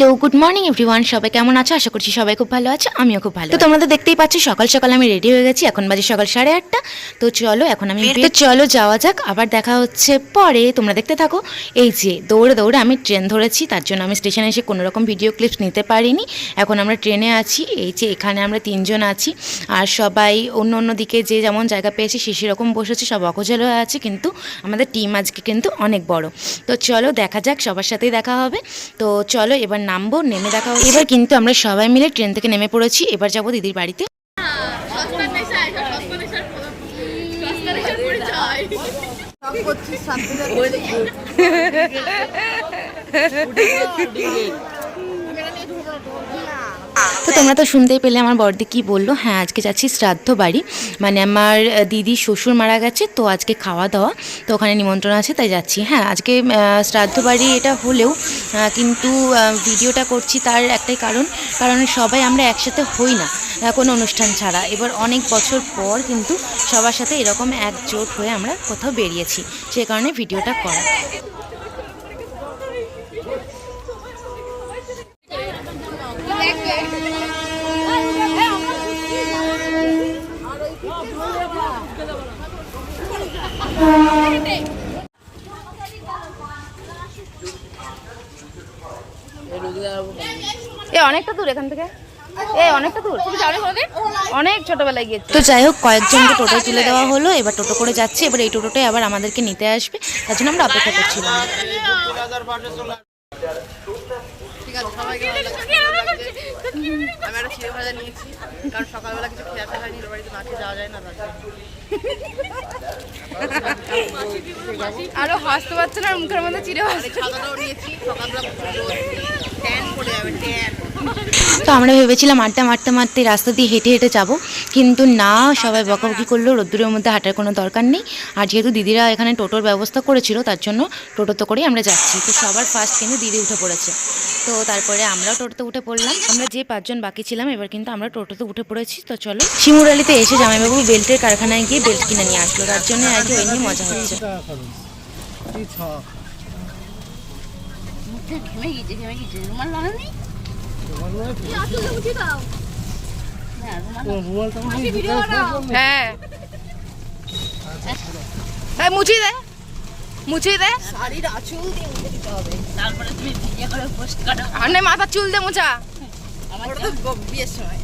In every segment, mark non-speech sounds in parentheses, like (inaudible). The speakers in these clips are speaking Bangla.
হ্যালো গুড মর্নিং এভরিওয়ান সবাই কেমন আছো? আশা করছি সবাই খুব ভালো আছে আমিও খুব ভালো তো তোমরা তো দেখতেই পাচ্ছ সকাল সকাল আমি রেডি হয়ে গেছি। এখন বাজে সকাল সাড়ে আটটা। তো চলো এখন আমি তো চলো যাওয়া যাক। আবার দেখা হচ্ছে পরে। তোমরা দেখতে থাকো। এই যে দৌড়ে দৌড়ে আমি ট্রেন ধরেছি। তার জন্য আমি স্টেশনে এসে কোনো রকম ভিডিও ক্লিপস নিতে পারিনি। এখন আমরা ট্রেনে আছি। এই যে এখানে আমরা তিনজন আছি। আর সবাই অন্য অন্য দিকে যে যেমন জায়গা পেয়েছি সে সেরকম বসেছে সব অকজল হয়ে আছে। কিন্তু আমাদের টিম আজকে কিন্তু অনেক বড়। তো চলো দেখা যাক। সবার সাথেই দেখা হবে। তো চলো এবার নামবো নেমে দেখা হবে এবার কিন্তু আমরা সবাই মিলে ট্রেন থেকে নেমে পড়েছি। এবার যাব দিদির বাড়িতে। সস্তার (laughs) তো তোমরা তো শুনতেই পেলে আমার বড়দি কি বলল? হ্যাঁ আজকে যাচ্ছি শ্রাদ্ধ বাড়ি। মানে আমার দিদি শ্বশুর মারা গেছে তো আজকে খাওয়া দাওয়া। তো ওখানে নিমন্ত্রণ আছে তাই যাচ্ছি। হ্যাঁ আজকে শ্রাদ্ধ বাড়ি এটা হলেও কিন্তু ভিডিওটা করছি তার একটাই কারণ। কারণ সবাই আমরা একসাথে হই না কোনো অনুষ্ঠান ছাড়া। এবার অনেক বছর পর কিন্তু সবার সাথে এরকম একজোট হয়ে আমরা কোথাও বেরিয়েছি সে কারণে ভিডিওটা করা। এ অনেকটা দূর এখান থেকে। এ অনেকটা দূর। অনেক ছোটবেলায় গিয়েছি। তো যাই হোক কয়েকজনকে টোটোয় তুলে দেওয়া হলো। এবার টোটো করে যাচ্ছে। এবার এই টোটোটাই আবার আমাদেরকে নিতে আসবে। তার জন্য আমরা অপেক্ষা করছিলাম। আমি একটা চিড়ে ভাজা নিয়েছি কারণ সকালবেলা কিছু খেয়ে আসা হয়নি বাড়িতে খেয়ে যাওয়া যায় না। আরও হাসতে পারছে না মুখের মধ্যে চিড়ে আর তো আমরা ভেবেছিলাম আড্ডা মারতে মারতে রাস্তা দিয়ে হেঁটে হেঁটে যাব, কিন্তু না, সবাই বকাবকি করল, রোদ্দুরের মধ্যে হাঁটার কোনো দরকার নেই। আর যেহেতু দিদিরা এখানে টোটোর ব্যবস্থা করেছিল, তার জন্য টোটোতে করেই আমরা যাচ্ছি। তো সবার ফার্স্ট কিন্তু দিদি উঠে পড়েছে। তো তারপরে আমরাও টোটোতে উঠে পড়লাম। আমরা যে পাঁচজন বাকি ছিলাম, এবার কিন্তু আমরা টোটোতে উঠে পড়েছি। তো চলো, শিমুরালিতে এসে জামাইবাবু বেল্টের কারখানায় গিয়ে বেল্ট কিনে নিয়ে আসলো। তার জন্য আর কি, ওই নিয়ে মজা হচ্ছে। রুমাল হ্যাঁ। হ্যাঁ মুছিয়ে দে। মুছিয়ে দে। শাড়ির আঁচল দিয়ে মুখে দিতে হবে তারপরে তুমি ভিডিও করে পোস্ট করো আর না মাথা চুল দে মোছা। তো বিয়ের সময়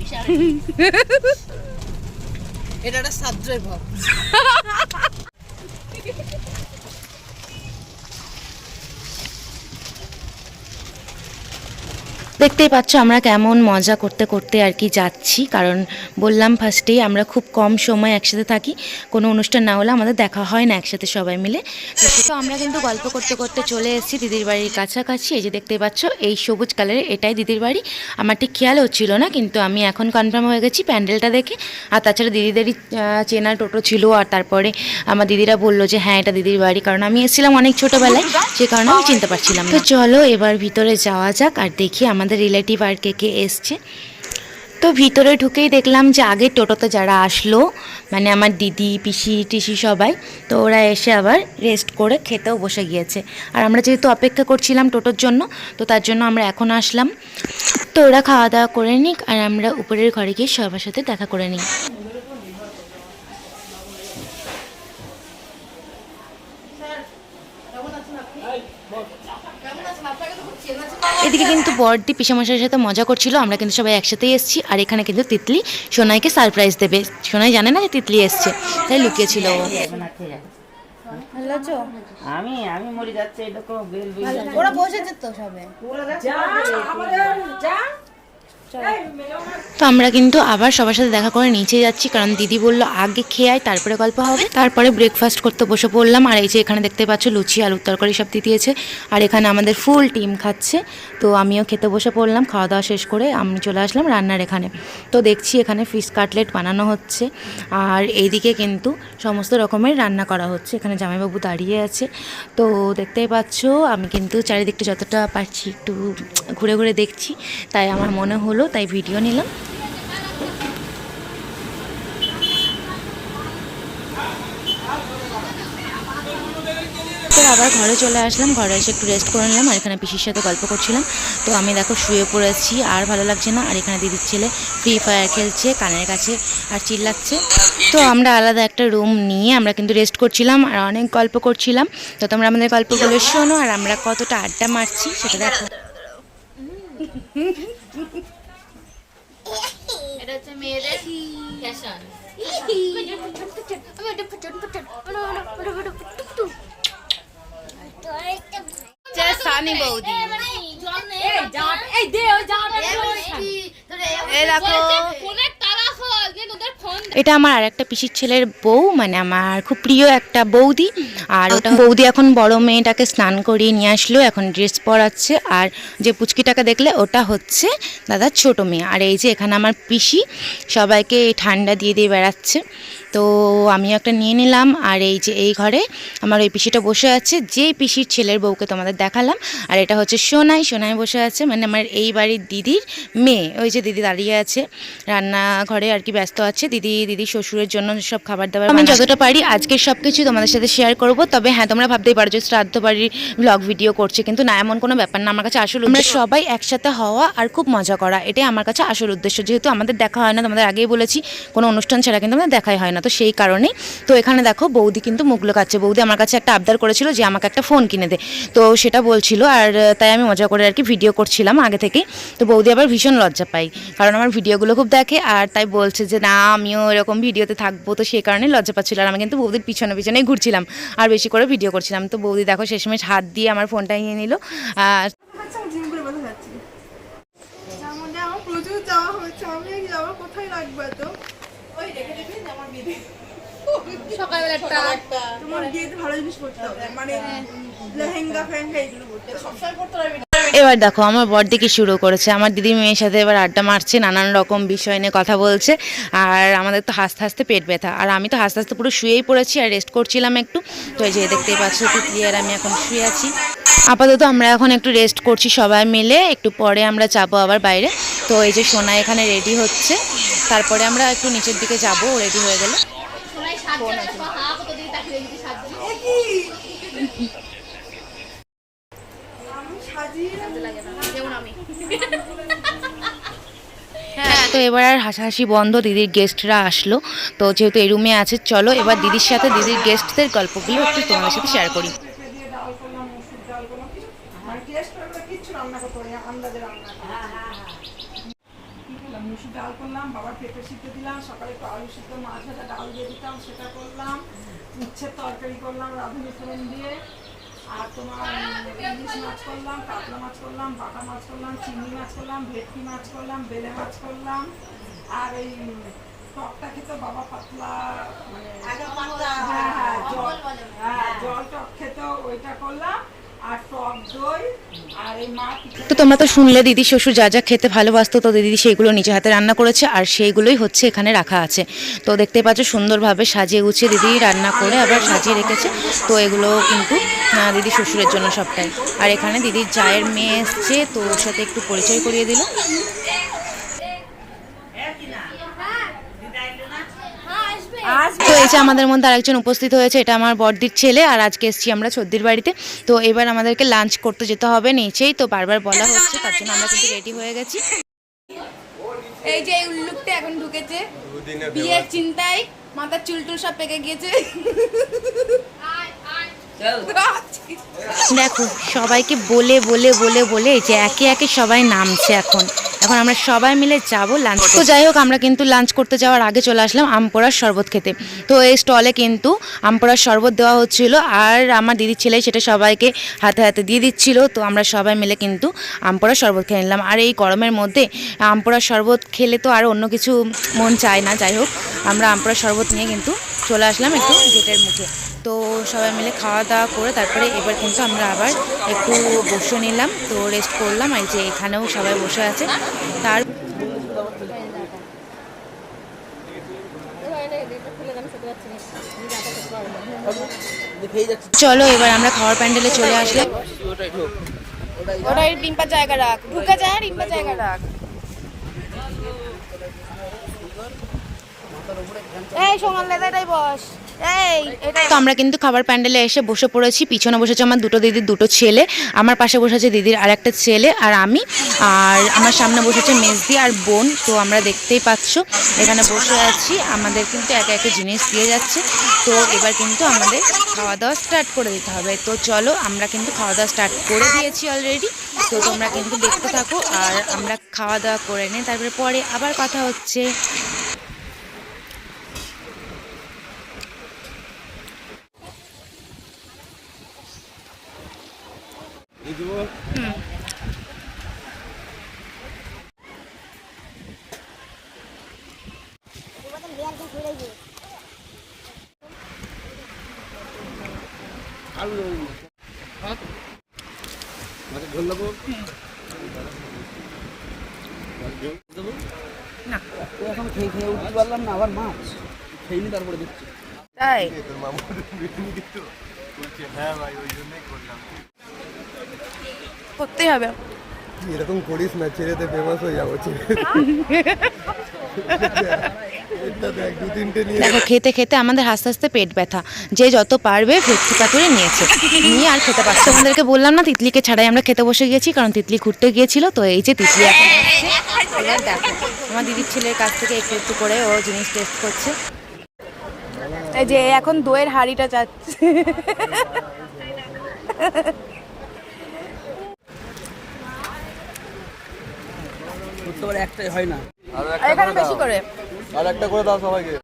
বিশাল এটা একটা সাদ্রের ভাব। (laughs) দেখতেই পাচ্ছ আমরা কেমন মজা করতে করতে আর কি যাচ্ছি। কারণ বললাম ফার্স্টেই আমরা খুব কম সময় একসাথে থাকি। কোনো অনুষ্ঠান না হলে আমাদের দেখা হয় না একসাথে সবাই মিলে। তো আমরা কিন্তু গল্প করতে করতে চলে এসেছি দিদির বাড়ির কাছাকাছি। এই যে দেখতেই পাচ্ছ, এই সবুজ কালারের এটাই দিদির বাড়ি। আমার ঠিক খেয়াল হচ্ছিল না, কিন্তু আমি এখন কনফার্ম হয়ে গেছি প্যান্ডেলটা দেখে। আর তাছাড়া দিদিদেরই চেনা টোটো ছিল। আর তারপরে আমার দিদিরা বলল যে হ্যাঁ এটা দিদির বাড়ি। কারণ আমি এসেছিলাম অনেক ছোটোবেলায়। সে কারণে আমি চিনতে পারছিলাম তো চলো এবার ভিতরে যাওয়া যাক আর দেখি আমাদের রিলেটিভ আর কে কে এসছে। তো ভিতরে ঢুকেই দেখলাম যে আগে টোটোতে যারা আসলো মানে আমার দিদি, পিসি, টিসি সবাই, তো ওরা এসে আবার রেস্ট করে খেতেও বসে গিয়েছে। আর আমরা যেহেতু অপেক্ষা করছিলাম টোটোর জন্য, তো তার জন্য আমরা এখন আসলাম। তো ওরা খাওয়া দাওয়া করে নিক, আর আমরা উপরের ঘরে গিয়ে সবার সাথে দেখা করে নিই। এদিকে কিন্তু বড়দি পিসামশাইয়ের সাথে মজা করছিল। আমরা কিন্তু সবাই একসাথেই এসেছি। আর এখানে কিন্তু তিতলি সোনাইকে সারপ্রাইজ দেবে। সোনাই জানে না যে তিতলি এসছে। তাই লুকিয়েছিল ও। আমি আমি মরে যাচ্ছে এরকম বেল বেল ওরা বসেছে তো সবে। তো আমরা কিন্তু আবার সবার সাথে দেখা করে নিচে যাচ্ছি, কারণ দিদি বলল আগে খেয়ে আয়, তারপরে গল্প হবে। তারপরে ব্রেকফাস্ট করতে বসে পড়লাম, আর এই যে এখানে দেখতে পাচ্ছ লুচি, আলুর তরকারি সব দিয়ে দিয়েছে। আর এখানে আমাদের ফুল টিম খাচ্ছে। তো আমিও খেতে বসে পড়লাম, খাওয়া দাওয়া শেষ করে আমি চলে আসলাম রান্নার এখানে। তো দেখছি এখানে ফিশ কাটলেট বানানো হচ্ছে। আর এইদিকে কিন্তু সমস্ত রকমের রান্না করা হচ্ছে। এখানে জামাইবাবু দাঁড়িয়ে আছে। তো দেখতেই পাচ্ছ, আমি কিন্তু চারিদিকটা যতটা পারছি একটু ঘুরে ঘুরে দেখছি। তাই আমার মনে হলো, তাই ভিডিও নিলাম। আবার ঘরে চলে আসলাম ঘরে এসে একটু রেস্ট করে নিলাম আর এখানে পিসির সাথে গল্প করছিলাম তো আমি দেখো শুয়ে পড়েছি আর ভালো লাগছে না আর এখানে দিদির ছেলে ফ্রি ফায়ার খেলছে কানের কাছে আর চিল্লাচ্ছে তো আমরা আলাদা একটা রুম নিয়ে আমরা কিন্তু রেস্ট করছিলাম আর অনেক গল্প করছিলাম তো তোমরা আমাদের গল্পগুলো শোনো আর আমরা কতটা আড্ডা মারছি সেটা দেখো এটা হচ্ছে মেয়েদের ফ্যাশন সানি বৌদি এটা আমার আর একটা পিসির ছেলের বউ মানে আমার খুব প্রিয় একটা বৌদি। আর ওটা বৌদি এখন বড় মেয়েটাকে স্নান করিয়ে নিয়ে আসলো এখন ড্রেস পরাচ্ছে। আর যে পুচকিটাকে দেখলে ওটা হচ্ছে দাদার ছোট মেয়ে। আর এই যে এখানে আমার পিসি সবাইকে ঠান্ডা দিয়ে দিয়ে বেড়াচ্ছে। তো আমিও একটা নিয়ে নিলাম আর এই যে এই ঘরে আমার ওই পিসিটা বসে আছে যে পিসির ছেলের বউকে তোমাদের দেখালাম। আর এটা হচ্ছে সোনাই সোনাই বসে আছে মানে আমার এই বাড়ির দিদির মেয়ে ওই যে দিদি দাঁড়িয়ে আছে রান্নাঘরে আর কি ব্যস্ত আছে দিদি দিদি শ্বশুরের জন্য সব খাবার দাবার আমি যতটা পারি আজকের সব কিছু তোমাদের সাথে শেয়ার করব তবে হ্যাঁ তোমরা ভাবতেই পারো যে শ্রাদ্ধ বাড়ির ব্লগ ভিডিও করছে কিন্তু না এমন কোনো ব্যাপার না আমার কাছে আসল আমরা সবাই একসাথে হওয়া আর খুব মজা করা এটাই আমার কাছে আসল উদ্দেশ্য যেহেতু আমাদের দেখা হয় না তোমাদের আগেই বলেছি কোনো অনুষ্ঠান ছাড়া কিন্তু আমাদের দেখাই হয় না তো সেই কারণেই। তো এখানে দেখো বৌদি কিন্তু মুখ লোকাচ্ছে। বৌদি আমার কাছে একটা আবদার করেছিল যে আমাকে একটা ফোন কিনে দে। তো সেটা বলছিল আর তাই আমি মজা করে আর কি ভিডিও করছিলাম আগে থেকেই। তো বৌদি আবার ভীষণ লজ্জা পাই কারণ আমার ভিডিওগুলো খুব দেখে আর তাই বলছে যে, না, আমিও এরকম ভিডিওতে থাকব। তো সেই কারণে লজ্জা পাচ্ছিল। আর আমি কিন্তু বৌদির পিছনে পিছনেই ঘুরছিলাম আর বেশি করে ভিডিও করছিলাম। তো বৌদি দেখো শেষমেশ হাত দিয়ে আমার ফোনটা নিয়ে নিল। আর জিম করে বসে যাচ্ছি যার মধ্যে আমার প্রচুর যাওয়া হচ্ছে আমি এই যাওয়া কোথায় রাখবে তো ওই রেখে দেবে যে আমার বিয়ে সকালবেলা একটা তোমার বিয়েতে ভালো জিনিস করতে হবে মানে লেহেঙ্গা ফেহেঙ্গা এগুলো করতে সবসময় পারবি এবার দেখো আমার বড়দি কি শুরু করেছে। আমার দিদি মেয়ের সাথে এবার আড্ডা মারছে নানান রকম বিষয় নিয়ে কথা বলছে। আর আমাদের তো হাসতে হাসতে পেট ব্যথা। আর আমি তো হাসতে হাসতে পুরো শুয়েই পড়েছি আর রেস্ট করছিলাম একটু। তো এই যে দেখতেই পাচ্ছ কি ক্লিয়ার আমি এখন শুয়ে আছি। আপাতত আমরা এখন একটু রেস্ট করছি সবাই মিলে। একটু পরে আমরা যাব আবার বাইরে। তো এই যে সোনা এখানে রেডি হচ্ছে। তারপরে আমরা একটু নিচের দিকে যাব রেডি হয়ে গেলে। যেমন তো এবার আর হাসাহাসি বন্ধ দিদির গেস্টরা আসলো। তো যেহেতু এই রুমে আছে চলো এবার দিদির সাথে দিদির গেস্টদের গল্পগুলো একটু তোমাদের সাথে শেয়ার করি। কিছু করে কিচ্ছু রান্না করতে পারি আন্দাজে রান্না করি। কি করলাম মুসুর ডাল করলাম বাবার পেঁপে সিদ্ধ দিলাম সকালে একটু আলু সিদ্ধ মাছ ভাজা ডাল দিয়ে দিতাম সেটা করলাম। উচ্ছের তরকারি করলাম রাঁধুনি ফোড়ন দিয়ে। আর তোমার ইলিশ মাছ করলাম কাতলা মাছ করলাম বাটা মাছ করলাম চিংড়ি মাছ করলাম ভেটকি মাছ করলাম বেলে মাছ করলাম। আর এই টকটা খেতে বাবা পাতলা মানে হ্যাঁ হ্যাঁ জল হ্যাঁ জল টক খেতে ওইটা করলাম। তো তোমরা তো শুনলে, দিদি শ্বশুর যা যা খেতে ভালোবাসতো, তো দিদি সেইগুলো নিজে হাতে রান্না করেছে আর সেইগুলোই হচ্ছে এখানে রাখা আছে। তো দেখতে পাচ্ছ সুন্দরভাবে সাজিয়ে গুছিয়ে দিদি রান্না করে আবার সাজিয়ে রেখেছে। তো এগুলো কিন্তু দিদি শ্বশুরের জন্য সবটাই। আর এখানে দিদির চায়ের মেয়ে এসছে, তো ওর সাথে একটু পরিচয় করিয়ে দিল। তো এই যে আমাদের মধ্যে আরেকজন উপস্থিত হয়েছে এটা আমার বড়দির ছেলে আর আজকে এসেছি আমরা সর্দির বাড়িতে। তো এবার আমাদেরকে লাঞ্চ করতে যেতে হবে নিচেই তো বারবার বলা হচ্ছে তার জন্য আমরা কিন্তু রেডি হয়ে গেছি। এই যে এই উল্লুকটা এখন ঢুকেছে। বিয়ের চিন্তায় মাথার চুল টুল সব পেকে গিয়েছে। দেখো, সবাইকে বলে বলে বলে বলে যে একে একে সবাই নামছে এখন। এখন আমরা সবাই মিলে যাব লাঞ্চ তো যাই হোক, আমরা কিন্তু লাঞ্চ করতে যাওয়ার আগে চলে আসলাম আমপোড়ার শরবত খেতে। তো এই স্টলে কিন্তু আমপোড়ার শরবত দেওয়া হচ্ছিল আর আমার দিদির ছেলে সেটা সবাইকে হাতে হাতে দিয়ে দিচ্ছিল। তো আমরা সবাই মিলে কিন্তু আমপোড়ার শরবত খেয়ে নিলাম। আর এই গরমের মধ্যে আমপোড়ার শরবত খেলে তো আর অন্য কিছু মন চায় না। যাই হোক, আমরা আমপোড়ার শরবত নিয়ে কিন্তু চলে আসলাম একটু গেটের মুখে। তো সবাই মিলে খাওয়া দাওয়া করে তারপরে এবার কিন্তু আমরা আবার একটু বসে নিলাম, তো রেস্ট করলাম। এই যে এখানেও সবাই বসে আছে। তার চলো, এবার আমরা খাওয়ার প্যান্ডেলে চলে আসলাম। ওটাই ডিম্পা জায়গা রাখ। ঢুকে যায় জায়গা রাখ। এই, সমান লেদাটাই বস। তো আমরা কিন্তু খাবার প্যান্ডেলে এসে বসে পড়েছি। পিছনে বসেছে আমার দুটো দিদির দুটো ছেলে। আমার পাশে বসেছে দিদির আর একটা ছেলে আর আমি। আর আমার সামনে বসেছে মেজদি আর বোন। তো আমরা দেখতেই পাচ্ছ এখানে বসে আছি। আমাদের কিন্তু একে একে জিনিস দিয়ে যাচ্ছে। তো এবার কিন্তু আমাদের খাওয়া দাওয়া স্টার্ট করে দিতে হবে। তো চলো আমরা কিন্তু খাওয়া দাওয়া স্টার্ট করে দিয়েছি অলরেডি তো তোমরা কিন্তু দেখতে থাকো। আর আমরা খাওয়া দাওয়া করে নিই। তারপরে পরে আবার কথা হচ্ছে এখন খেয়ে খেয়ে উঠতে পারলাম না আবার মাছ খেয়ে তারপরে দেখছি তাই করতেই হবে এরকম করিস না ছেড়েতে ফেমাস হয়ে যাব দেখ খেতে খেতে আমাদের আস্তে আস্তে পেট ব্যথা যে যত পারবে ভেটকি পাতুরে নিয়েছে নিয়ে আর খেতে পারছে আমাদেরকে বললাম না তিতলিকে ছাড়াই আমরা খেতে বসে গিয়েছি কারণ তিতলি ঘুরতে গিয়েছিল তো এই যে তিতলি এখন দেখো আমার দিদির ছেলের কাছ থেকে একটু একটু করে ও জিনিস টেস্ট করছে। এই যে এখন দইয়ের হাড়িটা চাচ্ছে। একটাই হয় না। আর আর এখানে বেশি করে? আর একটা করে দাও সবাইকে।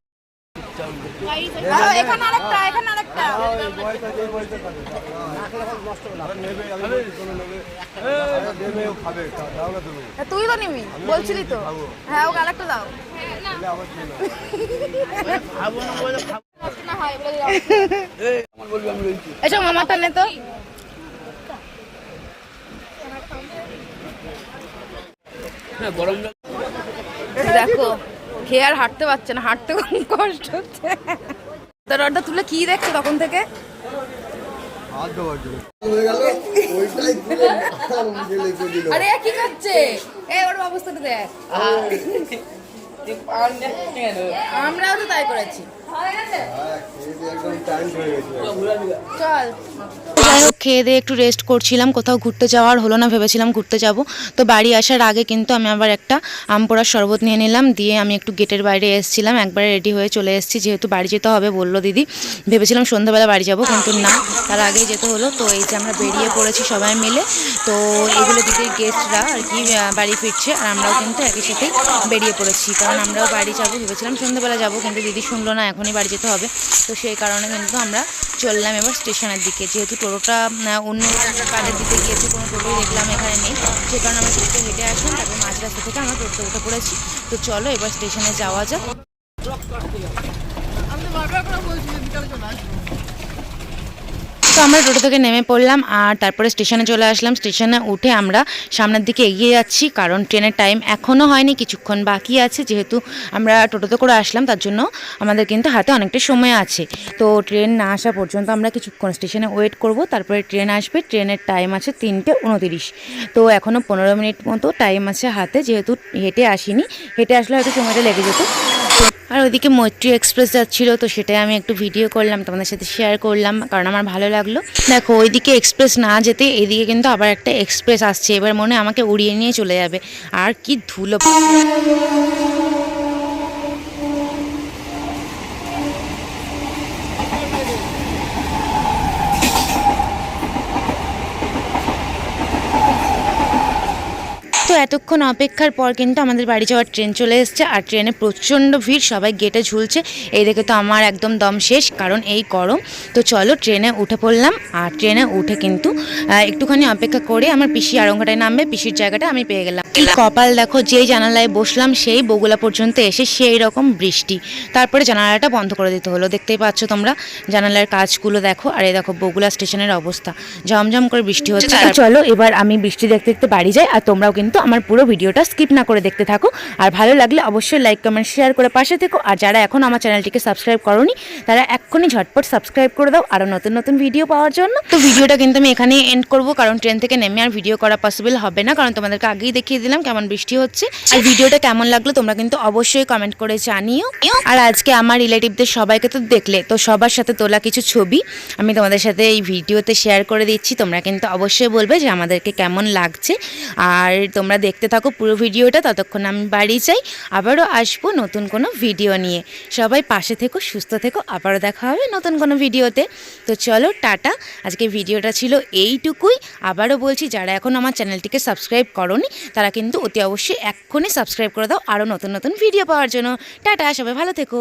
তুই তো নিবি বলছিলি তো। হ্যাঁ ওকে আরেকটা দাও। এসব মামাটা নে তো। দেখো খেয়ে আর হাঁটতে পারছে না হাঁটতে কষ্ট হচ্ছে। তার অর্ডার তুলে কি দেখছ তখন থেকে? আরে কি করছে? এ ওর অবস্থাটা দেখ। আমরাও তো তাই করেছি। যাই হোক খেয়ে দিয়ে একটু রেস্ট করছিলাম, কোথাও ঘুরতে যাওয়ার হলো না, ভেবেছিলাম ঘুরতে যাব। তো বাড়ি আসার আগে কিন্তু আমি আবার একটা আম পোড়ার শরবত নিয়ে নিলাম, দিয়ে আমি একটু গেটের বাইরে এসেছিলাম, একবারে রেডি হয়ে চলে এসেছি, যেহেতু বাড়ি যেতে হবে বলল দিদি। ভেবেছিলাম সন্ধ্যাবেলা বাড়ি যাব, কিন্তু না, তার আগেই যেতে হলো। তো এই যে আমরা বেরিয়ে পড়েছি সবাই মিলে, তো এগুলো দিদির গেস্টরা আর কি বাড়ি ফিরছে, আর আমরাও কিন্তু একই সাথেই বেরিয়ে পড়েছি, কারণ আমরাও বাড়ি যাব, ভেবেছিলাম সন্ধ্যাবেলা যাব, কিন্তু দিদি শুনলো না এখনই বাড়ি যেতে হবে। তো সেই কারণে কিন্তু আমরা চললাম এবার স্টেশনের দিকে। যেহেতু টোটোটা অন্য কাজের দিকে গিয়েছে, কোনো টোটোই দেখলাম এখানে নেই। সে কারণে আমরা টোটো হেঁটে আসলাম, তারপর মাঝ রাস্তা থেকে আমরা টোটো উঠে পড়েছি। তো চলো এবার স্টেশনে যাওয়া যাক। আমি বারবার করে বলছি বিকালে চলে আসব। তো আমরা টোটো থেকে নেমে পড়লাম আর তারপরে স্টেশনে চলে আসলাম। স্টেশনে উঠে আমরা সামনের দিকে এগিয়ে যাচ্ছি কারণ ট্রেনের টাইম এখনও হয়নি, কিছুক্ষণ বাকি আছে। যেহেতু আমরা টোটোতে করে আসলাম, তার জন্য আমাদের কিন্তু হাতে অনেকটা সময় আছে। তো ট্রেন না আসা পর্যন্ত আমরা কিছুক্ষণ স্টেশনে ওয়েট করব, তারপরে ট্রেন আসবে। ট্রেনের টাইম আছে তিনটে উনতিরিশ। তো এখনও পনেরো মিনিট মতো টাইম আছে হাতে, যেহেতু হেঁটে আসিনি। হেঁটে আসলে হয়তো সময়টা লেগে যেত। আর ওইদিকে মৈত্রী এক্সপ্রেস যাচ্ছিল, তো সেটাই আমি একটু ভিডিও করলাম, তোমাদের সাথে শেয়ার করলাম। কারণ আমার ভালো লাগল। দেখো, ওইদিকে এক্সপ্রেস না যেতে, এদিকে কিন্তু আবার একটা এক্সপ্রেস আসছে। এবার মনে আমাকে উড়িয়ে নিয়ে চলে যাবে। আর কি ধুলো। এতক্ষণ অপেক্ষার পর কিন্তু আমাদের বাড়ি যাওয়ার ট্রেন চলে এসেছে আর ট্রেনে প্রচণ্ড ভিড়, সবাই গেটে ঝুলছে। এই দেখে তো আমার একদম দম শেষ, কারণ এই গরম। তো চলো ট্রেনে উঠে পড়লাম আর ট্রেনে উঠে কিন্তু একটুখানি অপেক্ষা করে আমার পিসি আরঙ্গাটায় নামবে, পিসির জায়গাটা আমি পেয়ে গেলাম। কপাল দেখো, যেই জানালায় বসলাম, সেই বগুলা পর্যন্ত এসে সেই রকম বৃষ্টি। তারপরে জানালাটা বন্ধ করে দিতে হলো। দেখতেই পাচ্ছ তোমরা, জানালার কাজগুলো দেখো, আর এই দেখো বগুলা স্টেশনের অবস্থা। ঝমঝম করে বৃষ্টি হচ্ছে। চলো, এবার আমি বৃষ্টি দেখতে দেখতে বাড়ি যাই, আর তোমরাও কিন্তু আমার পুরো ভিডিওটা স্কিপ না করে দেখতে থাকো। আর ভালো লাগলে অবশ্যই লাইক কমেন্ট শেয়ার করে পাশে থেকো। আর যারা এখন আমার চ্যানেলটিকে সাবস্ক্রাইব করোনি, তারা এক্ষুনি ঝটপট সাবস্ক্রাইব করে দাও। আরও নতুন নতুন ভিডিও পাওয়ার জন্য। তো ভিডিওটা কিন্তু আমি এখানেই এন্ড করব, কারণ ট্রেন থেকে নেমে আর ভিডিও করা পসিবল হবে না। কারণ তোমাদেরকে আগেই দেখিয়ে দিলাম কেমন বৃষ্টি হচ্ছে। আর ভিডিওটা কেমন লাগল তোমরা কিন্তু অবশ্যই কমেন্ট করে জানিও। আর আজকে আমার রিলেটিভদের সবাইকে তো দেখলে, তো সবার সাথে তোলা কিছু ছবি আমি তোমাদের সাথে এই ভিডিওতে শেয়ার করে দিচ্ছি। তোমরা কিন্তু অবশ্যই বলবে যে আমাদেরকে কেমন লাগছে। আর তোমরা দেখতে থাকো পুরো ভিডিওটা, ততক্ষণ আমি বাড়ি যাই, আবারও আসব নতুন কোনো ভিডিও নিয়ে। সবাই পাশে থেকো, সুস্থ থেকো, আবারও দেখা হবে নতুন কোনো ভিডিওতে। তো চলো, টাটা। আজকে ভিডিওটা ছিল এইটুকুই। আবারও বলছি, যারা এখন আমার চ্যানেলটিকে সাবস্ক্রাইব করনি, তারা কিন্তু অতি অবশ্যই এক্ষুনি সাবস্ক্রাইব করে দাও, আরও নতুন নতুন ভিডিও পাওয়ার জন্য। টাটা, সবাই ভালো থেকো।